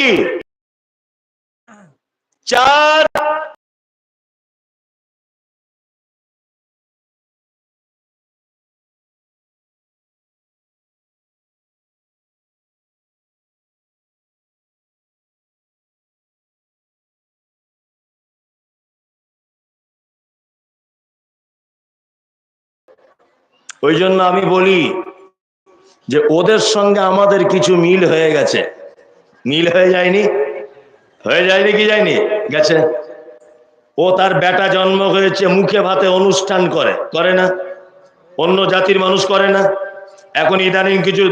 কি? চার। ওই জন্য আমি বলি যে ওদের সঙ্গে আমাদের কিছু মিল হয়ে গেছে। মিল হয়ে যায়নি? হয়ে যায়নি কি যায়নি? গেছে। ও তার বেটা জন্ম হয়েছে মুখে ভাতে অনুষ্ঠান করে। করে না। অন্য জাতির মানুষ করে না। এখন ইদানিং কিছু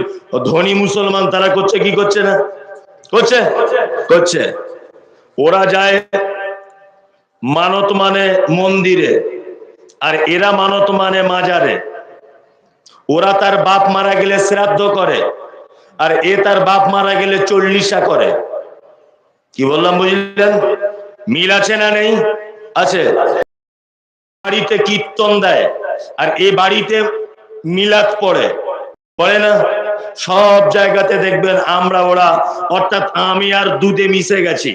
ধনী মুসলমান তারা করছে কি করছে না? করছে? করছে। ওরা যায় মানত মানে মন্দিরে আর এরা মানত মানে মাজারে। ওরা তার বাপ মারা গেলে শ্রাদ্ধ করে। আর এ তার বাপ মারা গেলে চল্লিশা করে। কি বললাম, বুঝলেন? মিল আছে না নেই? আছে। বাড়িতে কীর্তন দেয়, আর এ বাড়িতে মিলাদ পড়ে। পড়ে না? সব জায়গাতে দেখবেন আমরা ওরা, অর্থাৎ আমি আর দুধে মিশে গেছি।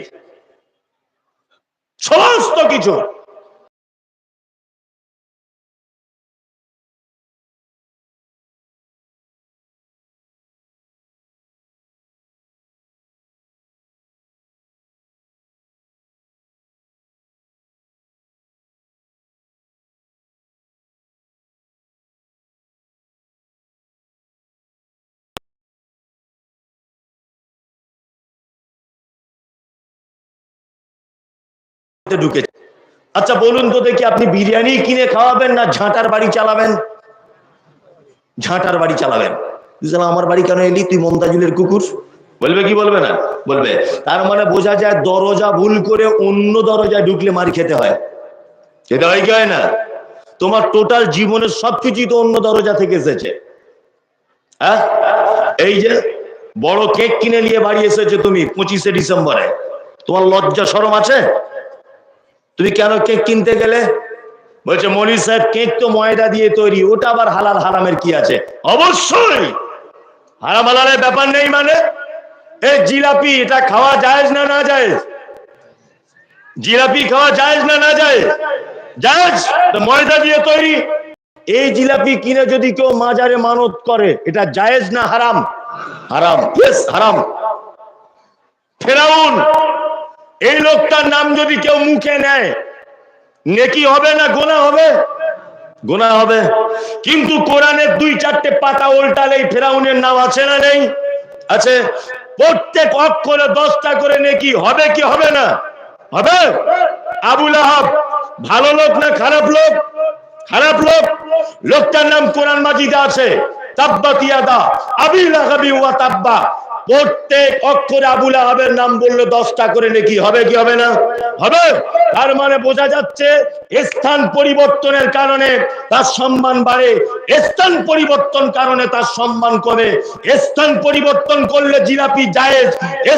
সমস্ত কিছু। ঢুকেছে। আচ্ছা বলুন তো দেখি আপনি বিরিয়ানি কিনে খাওয়াবেন না ঝাঁটার বাড়ি চালাবেন? ঝাঁটার বাড়ি চালাবেন। আমার বাড়ি কেন এলি? তুই মমতাজুলের কুকুর? বলবে, কি বলবে না? বলবে, তার মানে বোঝা যায় দরজা ভুল করে অন্য দরজায় ঢুকলে মার খেতে হয়। খেতে হয় কি হয় না? তোমার টোটাল জীবনের সবকিছুই তো অন্য দরজা থেকে এসেছে। হ্যাঁ? এই যে বড় কেক কিনে নিয়ে বাড়ি এসেছে তুমি পঁচিশে ডিসেম্বরে। তোমার লজ্জা সরম আছে? তুমি কেন কেক কিনতে গেলে? বলছে মনির সাহেব, কেক তো ময়দা দিয়ে তৈরি, ওটা আবার হালাল, হারামের কি আছে? অবশ্যই! হারাম, হালালের ব্যাপার নেই মানে। এই জিলাপি, এটা খাওয়া যায় না না যায় জিলাপি খাওয়া যায় না না যায় জায়েজ? তো ময়দা দিয়ে তৈরি। এই জিলাপি কিনে যদি কেউ মাজারে মানত করে, এটা জায়েজ না হারাম? হারাম। হারাম। ফেরাউন এই লোকটার নাম যদি কেউ মুখে নেয়, নেকি হবে না গোনা হবে? গোনা হবে। কিন্তু কোরআনের দুই চারটে পাতা উল্টালেই ফেরাউনের নাম আছে না নেই? আছে। প্রত্যেক অক্ষরে দশটা করে নেকি হবে কি হবে না? হবে? আবুল আহাব ভালো লোক না খারাপ লোক? খারাপ লোক। লোকটার নাম কোরআন মাজিদে আছে। তাব্বাতিয়াদা আবিল আহাবি ওয়া তাব্বা। প্রত্যেক অক্ষরে আবুল আহাবের নাম বললে দশটা করে নাকি হবে কি হবে না? হবে। তার মানে বোঝা যাচ্ছে স্থান পরিবর্তনের কারণে তার সম্মান বাড়ে। স্থান পরিবর্তন কারণে তার সম্মান কমে। স্থান পরিবর্তন করলে জিলাপি জায়েজ।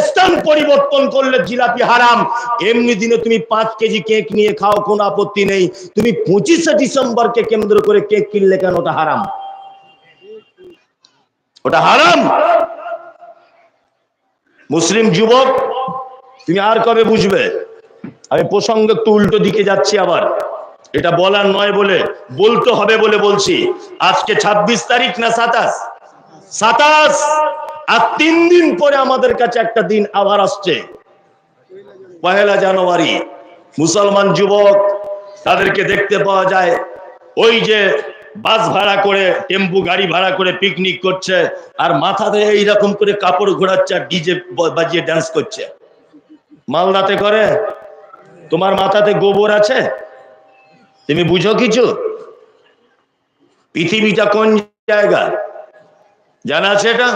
স্থান পরিবর্তন করলে জিলাপি হারাম। এমনি দিনে তুমি পাঁচ কেজি কেক নিয়ে খাও, কোনো আপত্তি নেই। তুমি পঁচিশে ডিসেম্বরকে কেন্দ্র করে কেক কিনলে কেন? ওটা হারাম। ওটা হারাম। মুসলিম যুবক, তুমি আর কবে বুঝবে? আমি প্রসঙ্গ একটু উল্টো দিকে যাচ্ছি আবার। এটা বলার নয় বলে, বলতে হবে বলে বলছি। আজকে ২৬ তারিখ না সাতাশ? সাতাশ! আর তিন দিন পরে আমাদের কাছে একটা দিন আবার আসছে। পহেলা জানুয়ারি। মুসলমান যুবক, তাদেরকে দেখতে পাওয়া যায়। ওই যে বাস ভাড়া করে, টেম্পু, গাড়ি ভাড়া করে পিকনিক করছে, আর মাথাতে এইরকম করে কাপড় ঘোরাচ্ছে আর ডিজে বাজিয়ে ড্যান্স করছে। মালদাতে করে, তোমার মাথাতে গোবর আছে? তুমি বুঝো কিছু? পৃথিবীটা কোন জায়গা? জানা আছে এটা?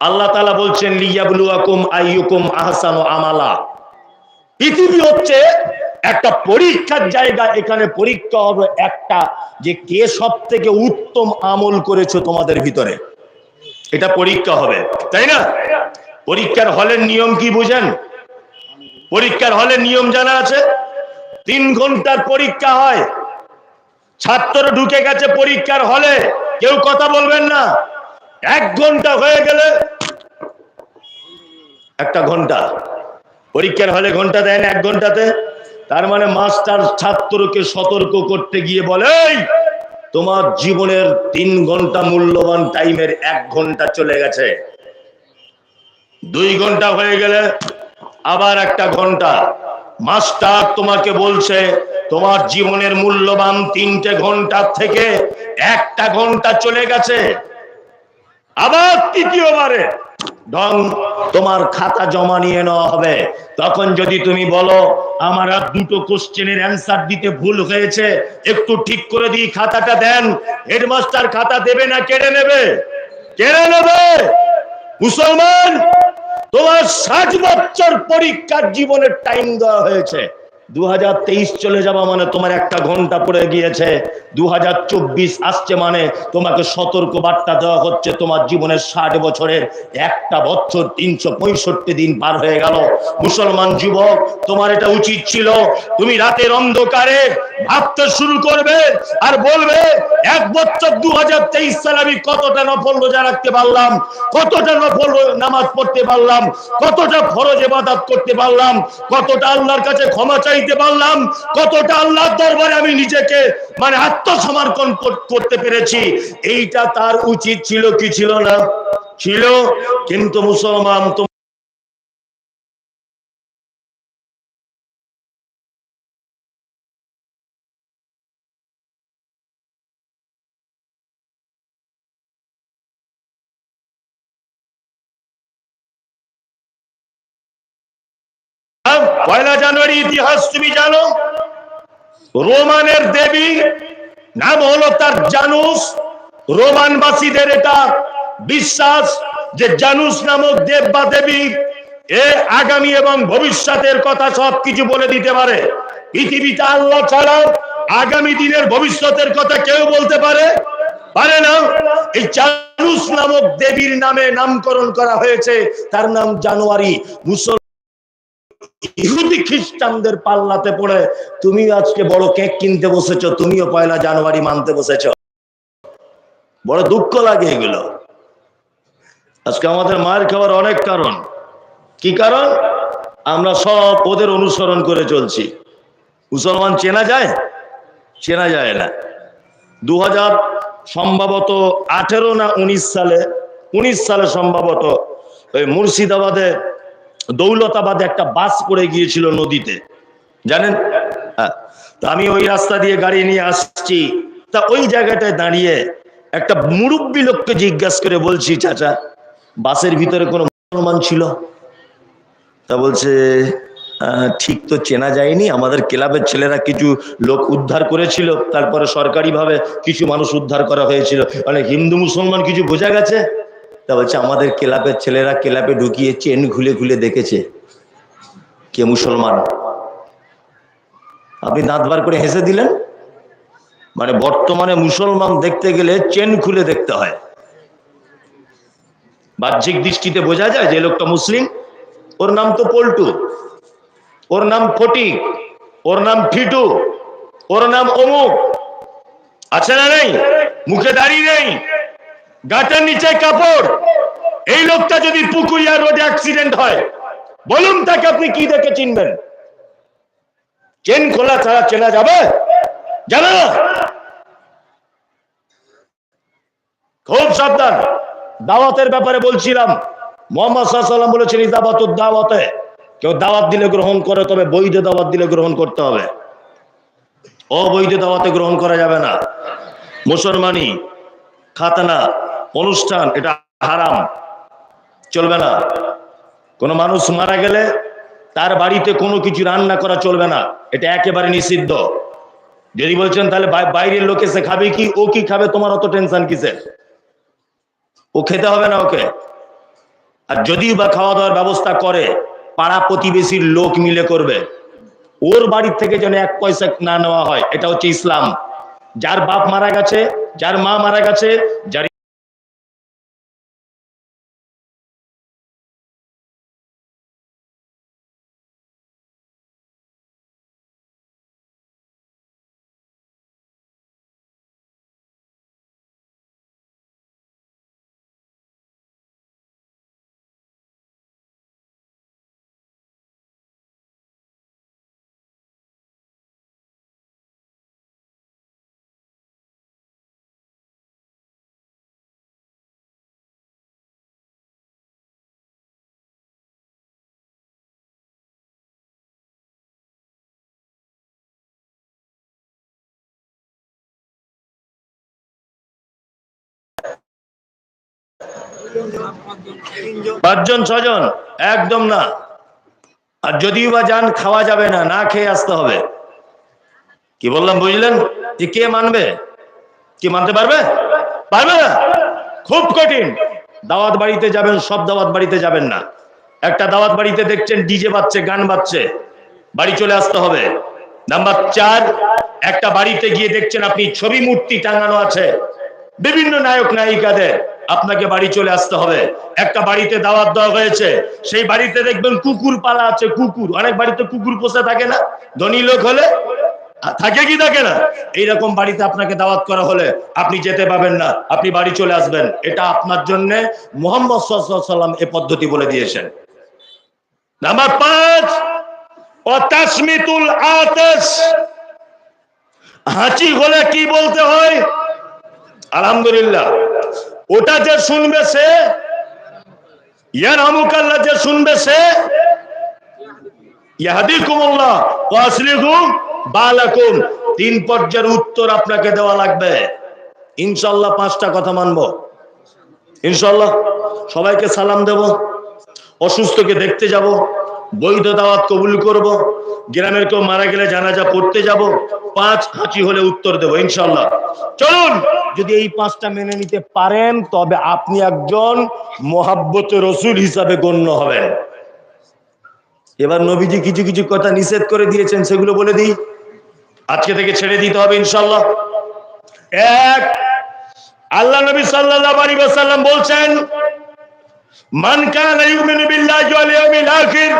আল্লাহ তালা বলছেন, লিয়াবলুয়াকুম আইয়ুকুম আহসানু আমালা। পৃথিবী হচ্ছে একটা পরীক্ষার জায়গা এখানে পরীক্ষা হবে একটা যে কে সব থেকে উত্তম আমল করেছ তোমাদের ভিতরে। এটা পরীক্ষা হবে, তাই না? পরীক্ষার হলের নিয়ম কি বুঝেন? পরীক্ষার হলের নিয়ম জানা আছে? তিন ঘণ্টার পরীক্ষা হয়, ছাত্র ঢুকে গেছে পরীক্ষার হলে, কেউ কথা বলবেন না। এক ঘণ্টা হয়ে গেলে, একটা ঘণ্টা। পরীক্ষার হলে ঘণ্টা দেয় না এক ঘন্টাতে। তার মানে মাস্টার ছাত্রকে সতর্ক করতে গিয়ে বলে "এই, তোমার জীবনের তিন ঘণ্টা মূল্যবান টাইমের এক ঘণ্টা চলে গেছে। দুই ঘণ্টা হয়ে গেলে আবার একটা ঘণ্টা। মাস্টার তোমাকে বলছে তোমার জীবনের মূল্যবান তিনটে ঘণ্টা থেকে একটা ঘণ্টা চলে গেছে। আবার তৃতীয়বারে ঢং তোমার খাতা জমা নিয়ে নেওয়া হবে। তখন যদি তুমি বলো, আমার আর দুটো কোশ্চেনের অ্যান্সার দিতে ভুল হয়েছে, একটু ঠিক করে দিই খাতাটা দেন। হেডমাস্টার খাতা দেবে না, কেড়ে নেবে? কেড়ে নেবে? মুসলমান, তোমার ষাট বছর পরীক্ষার জীবনের টাইম দেওয়া হয়েছে। দু চলে যাওয়া মানে তোমার একটা ঘণ্টা পড়ে গিয়েছে। দু হাজার চব্বিশ আসছে মানে তোমাকে সতর্ক বার্তা দেওয়া হচ্ছে, তোমার জীবনের ষাট বছরের একটা বছর তিনশো পঁয়ষট্টি দিন পার হয়ে গেল। মুসলমান যুবক, তোমার এটা উচিত ছিল। তুমি রাতের অন্ধকারে ভাবতে শুরু করবে আর বলবে, এক বছর দু সালে আমি কতটা নফল রোজা রাখতে পারলাম, কতটা নফল নামাজ পড়তে পারলাম, কতটা ফরজ এবাদত করতে পারলাম, কতটা আল্লাহর কাছে ক্ষমা চাইতে পারলাম, কতটা আল্লাহর দরবারে আমি নিজেকে মানে আত্মসমর্পণ করতে পেরেছি। এইটা তার উচিত ছিল কি ছিল না? ছিল, কিন্তু মুসলমান পয়লা জানুয়ারি ইতিহাস তুমি জানো? রোমানের দেবী, নাম হলো তার জানুস। রোমানবাসীদের এটা বিশ্বাস যে জানুস নামক দেব বা দেবী, এ আগামী এবং ভবিষ্যতের কথা সবকিছু বলে দিতে পারে। পৃথিবীতে আল্লাহ ছাড়া আগামী দিনের ভবিষ্যতের কথা কেউ বলতে পারে? পারে না। এই জানুস নামক দেবীর নামে নামকরণ করা হয়েছে। তার নাম জানুয়ারি। মুসল ইহুদি খ্রিস্টানদের পাল্লাতে পড়ে, তুমি আজকে বড় কেক কিনতে বসেছো, তুমিও পয়লা জানুয়ারি মানতে বসেছো। বড় দুঃখ লাগে এগুলো। আজকে আমাদের মায়ের খাওয়ার অনেক কারণ। কি কারণ? আমরা সব ওদের অনুসরণ করে চলছি। মুসলমান চেনা যায়? চেনা যায় না। দু হাজার সম্ভবত আঠেরো না উনিশ সালে উনিশ সালে সম্ভবত ওই মুর্শিদাবাদে দৌলতাবাদে একটা বাস পড়ে গিয়েছিল নদীতে। জানেন? হ্যাঁ। তা আমি ওই রাস্তা দিয়ে গাড়ি নিয়ে আসছি। তা ওই জায়গাটায় দাঁড়িয়ে একটা মুরব্বী লোককে জিজ্ঞাসা করে বলছি চাচা বাসের ভিতরে কোনো মুসলমান ছিল? তা বলছে "আহ, ঠিক তো চেনা যায়নি। আমাদের ক্লাবের ছেলেরা কিছু লোক উদ্ধার করেছিল। তারপরে সরকারিভাবে কিছু মানুষ উদ্ধার করা হয়েছিল। মানে হিন্দু মুসলমান কিছু বোঝা গেছে? তা বলছে, আমাদের ক্লাবের ছেলেরা ক্লাবে ঢুকিয়ে চেন খুলে খুলে দেখেছে কে মুসলমান। আপনি দাঁত বার করে হেসে দিলেন? মানে বর্তমানে মুসলমান দেখতে গেলে চেন খুলে দেখতে হয়। বাহ্যিক দৃষ্টিতে বোঝা যায় যে লোকটা মুসলিম। ওর নাম তো পল্টু। ওর নাম ফটিক ওর নাম ফিটু। ওর নাম অমুক। আছে না নেই? মুখে দাঁড়িয়ে নেই? গাটার নিচে কাপড়। এই লোকটা যদি পুকুরিয়া রোডে অ্যাক্সিডেন্ট হয়, বলুন তাকে আপনি কি দেখে চিনবেন? চেন খোলা ছাড়া চেনা যাবে? যাবে না খুব সাবধান। দাওয়াতের ব্যাপারে বলছিলাম। মোহাম্মদ বলেছেন দাওয়াত দাওয়াতে। কেউ দাওয়াত দিলে গ্রহণ করে, তবে বৈধ দাওয়াত দিলে গ্রহণ করতে হবে। অবৈধ দাওয়াতে গ্রহণ করা যাবে না। মুসলমানি খাতনা অনুষ্ঠান, এটা হারাম। চলবে না। কোনো মানুষ মারা গেলে তার বাড়িতে কোনো কিছু রান্না করা চলবে না। এটা একেবারে নিষিদ্ধ। যদি বলছেন, তাহলে বাইরের লোক এসে খাবে কি? ও কি খাবে? তোমার অত টেনশন কিসের? ও খেতে হবে না ওকে। আর যদি বা খাওয়া দাওয়ার ব্যবস্থা করে, পাড়া প্রতিবেশীর লোক মিলে করবে, ওর বাড়ির থেকে যেন এক পয়সা না নেওয়া হয়, এটা হচ্ছে ইসলাম। যার বাপ মারা গেছে, যার মা মারা গেছে, যার পাঁচজন, ছজন? একদম না। আর যদিও বা যান, খাওয়া যাবে না না খেয়ে আসতে হবে। কি বললাম, বুঝলেন? যে কে মানবে? কি মানতে পারবে? পারবে না? খুব কঠিন। দাওয়াত বাড়িতে যাবেন, সব দাওয়াত বাড়িতে যাবেন না। একটা দাওয়াত বাড়িতে দেখছেন, ডিজে বাজছে, গান বাজছে। বাড়ি চলে আসতে হবে। নাম্বার চার, একটা বাড়িতে গিয়ে দেখছেন, আপনি ছবি মূর্তি টাঙানো আছে। বিভিন্ন নায়ক, নায়িকাদের। আপনাকে বাড়ি চলে আসতে হবে। একটা বাড়িতে দাওয়াত দেওয়া হয়েছে। সেই বাড়িতে দেখবেন কুকুর পালা আছে, কুকুর। অনেক বাড়িতে কুকুর পোষা থাকে না। ধনী লোক হলে থাকে কি থাকে না? এইরকম বাড়িতে আপনাকে দাওয়াত করা হলে আপনি যেতে পাবেন না। আপনি বাড়ি চলে আসবেন। এটা আপনার জন্য মোহাম্মদ সাল্লাম এ পদ্ধতি বলে দিয়েছেন। নাম্বার পাঁচ অতাসমিতুল আতাস। হাঁচি হলে কি বলতে হয়? আলহামদুলিল্লাহ। ওটা যে শুনবে সে, ইয়ার আমুকাল্লাহ যে শুনবে সে, ইয়াহাদিকুমুল্লাহ ওয়া আসলিহুম বালাকুম। তিন পর্যায়ের উত্তর আপনাকে দেওয়া লাগবে। ইনশাআল্লাহ পাঁচটা কথা মানবো। ইনশাআল্লাহ সবাইকে সালাম দেব, অসুস্থকে দেখতে যাব। বৈধ দাওয়াত কবুল করব। গ্রামের কেউ মারা গেলে জানাজা পড়তে যাব। পাঁচ হাঁচি হলে উত্তর দেব, ইনশাআল্লাহ। চলুন, যদি এই পাঁচটা মেনে নিতে পারেন, তবে আপনি একজন মোহাব্বত রসুল হিসাবে গণ্য হবেন। এবার নবীজি কিছু কিছু কথা নিষেধ করে দিয়েছেন, সেগুলো বলে দিই। আজকে থেকে ছেড়ে দিতে হবে ইনশাল্লাহ এক, আল্লাহ নবী সাল্লাল্লাহু আলাইহি ওয়াসাল্লাম বলছেন, মান কানা ইউমিনু বিল্লাহি ওয়াল ইয়াউমিল আখির।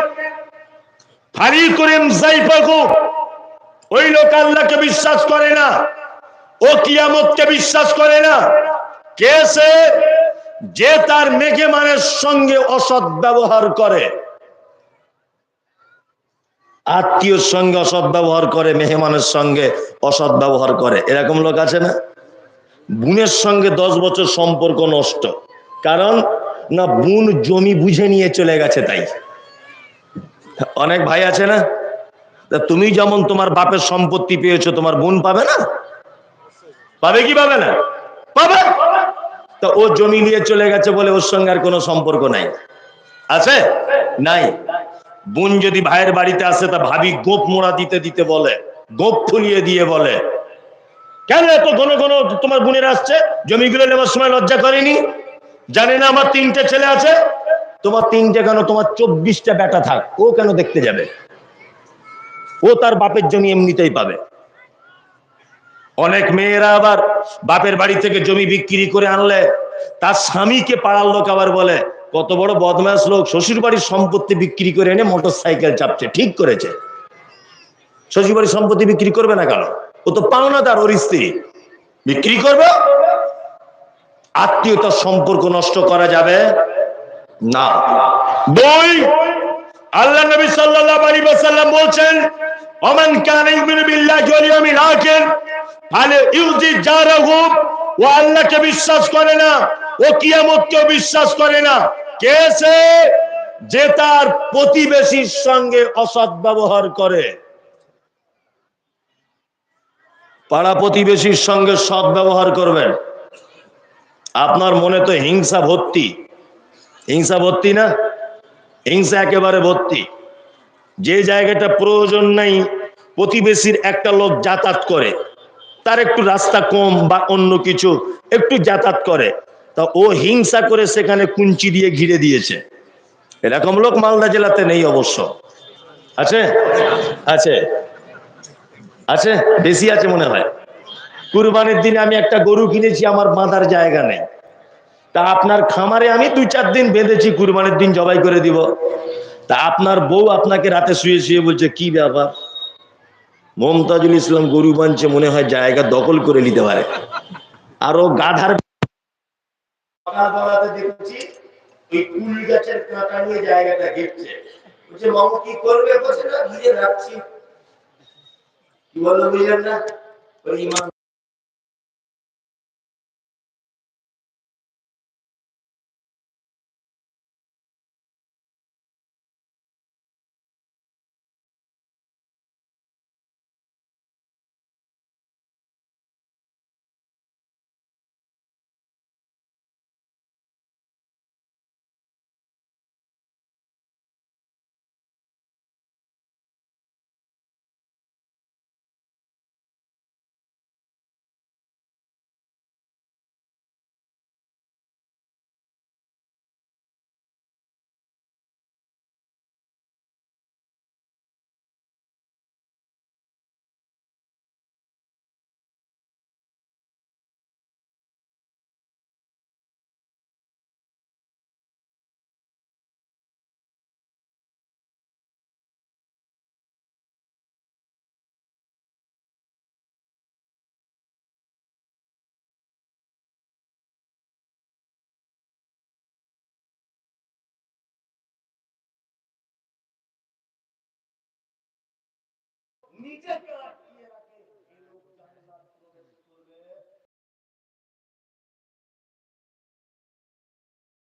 ফারিকুরিম যাইফাকু ওই লোক আল্লাহকে বিশ্বাস করে না, ও কিয়ামতকে বিশ্বাস করে না। কে সে? যে তার মেঘেমানের সঙ্গে অসৎ ব্যবহার করে। আত্মীয়র সঙ্গে অসৎ ব্যবহার করে, মেহমানের সঙ্গে অসৎ ব্যবহার করে। এরকম লোক আছে না? বোনের সঙ্গে দশ বছর সম্পর্ক নষ্ট। কারণ না বোন জমি বুঝে নিয়ে চলে গেছে তাই। অনেক ভাই আছে না? তা তুমি যেমন তোমার বাপের সম্পত্তি পেয়েছ, তোমার বোন পাবে না? পাবে কি পাবে না? পাবে? তা ও জমি নিয়ে চলে গেছে বলে ওর সঙ্গে আর কোনো সম্পর্ক নাই। আছে? নাই। বোন যদি ভাইয়ের বাড়িতে আসে, তা ভাবি গোপ মোড়া দিতে দিতে বলে, গোপ ফুলিয়ে দিয়ে বলে। কেন এত ঘন ঘন তোমার বোনের আসছে? জমিগুলো নেওয়ার সময় লজ্জা করেনি? জানে না আমার তিনটে ছেলে আছে? তোমার তিনটে কেন তোমার চব্বিশটা বেটা থাক, ও কেন দেখতে যাবে? ও তার বাপের জমি এমনিতেই পাবে। অনেক মেয়েরা আবার বাপের বাড়ি থেকে জমি বিক্রি করে আনলে, তার স্বামীকে পাড়ার লোক আবার বলে, কত বড় বদমাস লোক শ্বশুর বাড়ির সম্পত্তি বিক্রি করে এনে মোটর সাইকেল চাপছে, ঠিক করেছে। শ্বশুর বাড়ির সম্পত্তি বিক্রি করবে না কেন? ও তো পাওনা তার ওর স্ত্রী। বিক্রি করবে? আত্মীয়তার সম্পর্ক নষ্ট করা যাবে? না। দুই, আল্লাহ নবী সাল্লাল্লাহু আলাইহি ওয়াসাল্লাম বলছেন, ওমান কানা ইউমিনু বিল্লাহি ওয়াল ইয়াউমিল আখির, ফালে ইউজি জারাহু, ও আল্লাহকে বিশ্বাস করে না, ও কিয়ামতকে বিশ্বাস করে না। কে সে? যে তার প্রতিবেশীর সঙ্গে অসৎ ব্যবহার করে। পাড়া প্রতিবেশীর সঙ্গে সৎ ব্যবহার করবেন। আপনার মনে তো হিংসা ভর্তি। হিংসা ভর্তি না? হিংসা একেবারে ভর্তি। যে জায়গাটা প্রয়োজন নাই, প্রতিবেশীর একটা লোক যাতায়াত করে, তার একটু রাস্তা কম বা অন্য কিছু একটু যাতায়াত করে, তা ও হিংসা করে সেখানে কুঞ্চি দিয়ে ঘিরে দিয়েছে। এরকম লোক মালদা জেলাতে নেই অবশ্য। আছে? আছে। আছে? বেশি আছে মনে হয়। কুরবানির দিনে আমি একটা গরু কিনেছি, আমার বাঁধার জায়গা নেই। তা আপনার খামারে আমি দুই চার দিন বেঁধেছি, কুরবানির দিন জবাই করে দিব। তা আপনার বউ আপনাকে রাতে শুয়ে শুয়ে বলছে, কি ব্যাপার? মমতাজুল ইসলাম গরু বানছে, মনে হয় জায়গা দখল করে নিতে পারে। আরও গাধার জায়গাটা কি করবে? না, ঘিরে বুঝলেন না? ইমাম নিচে